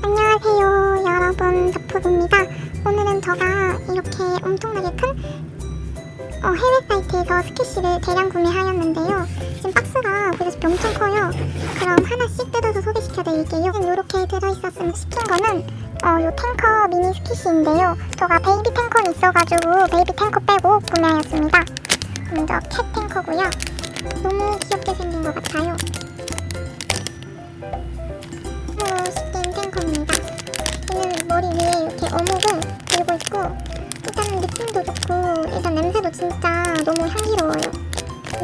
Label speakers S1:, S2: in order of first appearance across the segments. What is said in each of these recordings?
S1: 안녕하세요 여러분. 덕후입니다. 오늘은 제가 이렇게 엄청나게 큰 어, 해외 사이트에서 스키시를 대량 구매하였는데요. 지금 박스가 보시다시피 엄청 커요. 그럼 하나씩 뜯어서 소개시켜 드릴게요. 이렇게 들어있었으면 시킨 거는 어, 요 탱커 미니 스키시인데요. 제가 베이비 탱커는 있어가지고 베이비 탱커 빼고 구매하였습니다. 먼저 캣 탱커고요. 너무 귀엽게 생긴 것 같아요 이렇게 어묵을 들고 있고 일단은 느낌도 좋고 일단 냄새도 진짜 너무 향기로워요.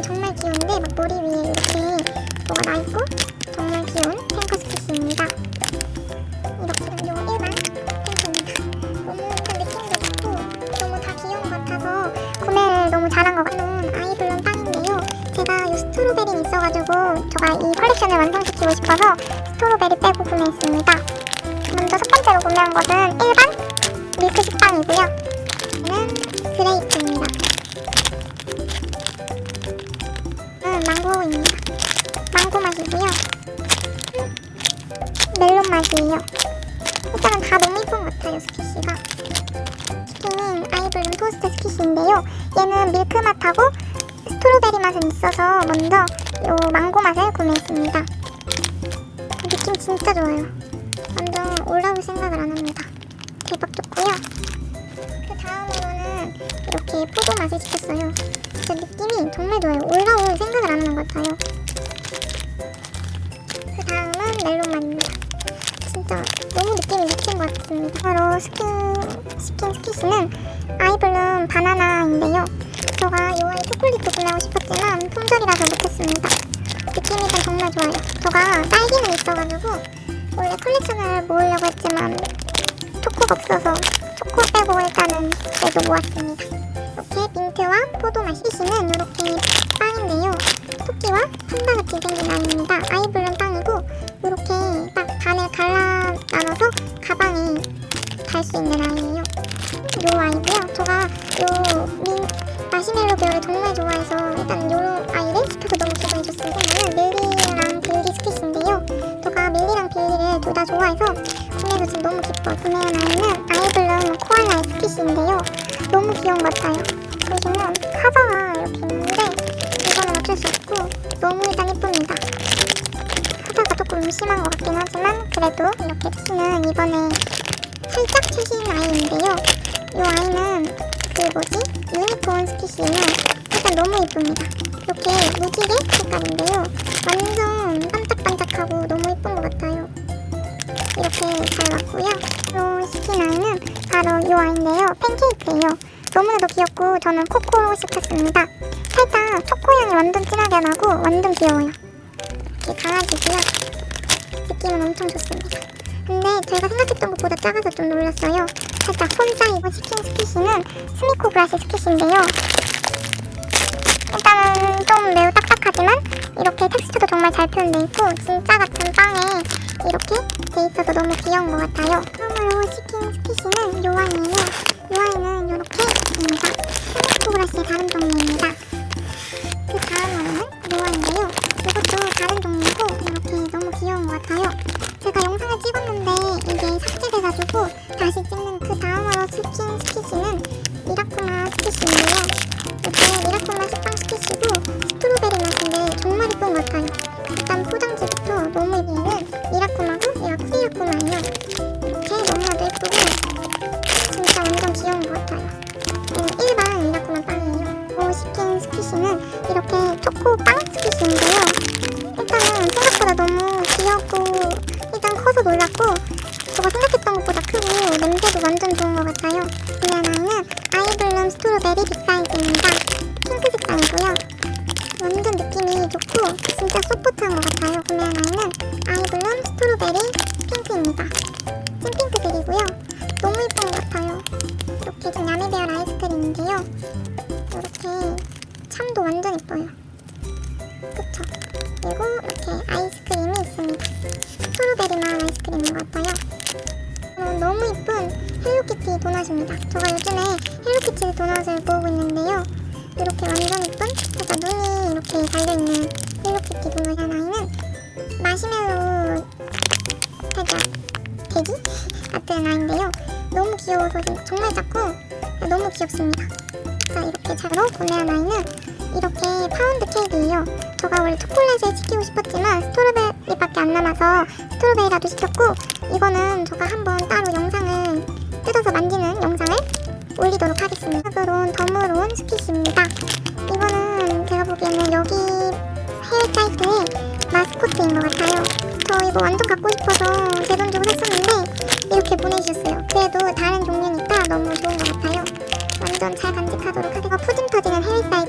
S1: 정말 귀여운데 막 머리 위에 이렇게 뭐가 나 있고 정말 귀여운 탱커 스키시입니다. 이렇게 요 일반 탱커입니다. 너무 일단 느낌도 좋고 너무 다 귀여운 것 같아서 구매를 너무 잘한 것 같아요. 아이블론 빵인데요. 제가 이 스트로베리 있어가지고 제가 이 컬렉션을 완성시키고 싶어서 스트로베리 빼고 구매했습니다. 먼저 첫 번째로 구매한 것은 일반 밀크 식빵이고요. 얘는 그레이프입니다. 음, 망고입니다. 망고 맛이고요. 음, 멜론 맛이에요. 일단은 다 너무 예쁜 것 같아요, 스키시가. 스키는 아이블룸 토스트 스키시인데요. 얘는 밀크 맛하고 스트로베리 맛은 있어서 먼저 요 망고 맛을 구매했습니다. 느낌 진짜 좋아요. 완전 올라올 생각을 안 합니다. 대박 좋고요. 그 다음으로는 이렇게 포도 맛을 시켰어요. 진짜 느낌이 정말 좋아요. 올라올 생각을 안 하는 것 같아요. 그 다음은 멜론 맛입니다. 진짜 너무 느낌이 미친 것 같습니다. 바로 스킨, 스킨 스키시는 아이블룸 바나나인데요. 제가 이 아이 초콜릿도 구매하고 싶었지만 품절이라서 못했습니다. 느낌이 정말 좋아요. 제가 딸기는 있어가지고 원래 컬렉션을 모으려고 했지만 초코가 없어서 초코 빼고 일단은 그래도 모았습니다. 이렇게 민트와 포도 맛이 시는 이렇게 빵인데요. 토끼와 판다 같이 생긴 아이입니다. 아이블룸 빵이고 이렇게 딱 반을 갈라 나눠서 가방에 달 수 있는 아이예요. 요 아이고요. 제가 요 민, 마시멜로 계열을 정말 좋아해서 일단 요 아이를 시켜서 너무 기분이 좋습니다. 저는 밀리랑 빌리 스키시인데요. 제가 빌리를 둘다 좋아해서 구매도 지금 너무 기뻐. 구매한 아이는 아이블룸 코알라 스키시인데요. 너무 귀여운 것 같아요. 보시면 카바가 이렇게 있는데 이거는 어쩔 수 없고 너무 일단 예쁩니다. 카바가 조금 심한 것 같긴 하지만 그래도 이렇게 키는 이번에 살짝 최신 아이인데요. 이 아이는 그 뭐지? 유니콘 스키시는 일단 너무 예쁩니다. 이렇게 무지개 색깔인데요. 완전 반짝반짝하고 너무. 왔고요. 이 스킨 아이는 바로 이 아이인데요. 팬케이크예요. 너무나도 귀엽고 저는 코코로 시켰습니다. 살짝 초코향이 완전 진하게 나고 완전 귀여워요. 이렇게 강아지고요. 느낌은 엄청 좋습니다. 근데 제가 생각했던 것보다 작아서 좀 놀랐어요. 살짝 손 사이즈 치킨 스키시는 스미코 브라시 스키시인데요. 일단은 좀 매우 딱딱하지만 이렇게 텍스처도 정말 잘 표현돼 있고 진짜 같은 빵에 이렇게 돼 있어서 너무 귀여운 것 같아요. 처음으로 치킨 스키시는 요 아이예요. 요 아이는 이렇게 입니다. 스미코 브라시의 다른 종류입니다. 그 다음으로는 요 아이인데요. 이것도 다른 종류고 이렇게 너무 귀여운 것 같아요. 제가 영상을 찍었는데 이게 삭제돼가지고 다시 찍는 그 다음으로 스킨 스키시는 미라쿠마 스키시인데요. 이게 미라쿠마 식빵 스키시고 스트로 소프트한 것 같아요. 구매한 아이는 아이블룸 스트로베리 핑크입니다. 찐핑크색이고요. 너무 예쁜 것 같아요. 이렇게 좀 야매배열 아이스크림인데요. 이렇게 참도 완전 예뻐요. 그쵸? 그리고 이렇게 아이스크림이 있습니다. 스트로베리 맛 아이스크림인 것 같아요. 어, 너무 예쁜 헬로키티 도넛입니다. 제가 요즘에 헬로키티 도넛을 모으고 있는데요. 이렇게 완전 예쁜 살짝 눈이 이렇게 달려있는 헬로키티 도넛 하나에는 마시멜로 살짝 애기 같은 아이인데요. 너무 귀여워서 정말 작고 너무 귀엽습니다. 자 이렇게 작으로 구매한 아이는 이렇게 파운드 케이크예요. 제가 원래 초콜릿을 시키고 싶었지만 스트로베리밖에 안 남아서 스트로베리라도 시켰고 이거는 제가 한번 따로 영상을 뜯어서 만지는 영상을 올리도록 하겠습니다. 그론 더무론 스키시입니다. 해외 사이트의 마스코트인 것 같아요. 저 이거 완전 갖고 싶어서 제 돈 주고 샀었는데 이렇게 보내주셨어요. 그래도 다른 종류니까 너무 좋은 것 같아요. 완전 잘 간직하도록 하겠고 푸짐 터지는 해외 사이트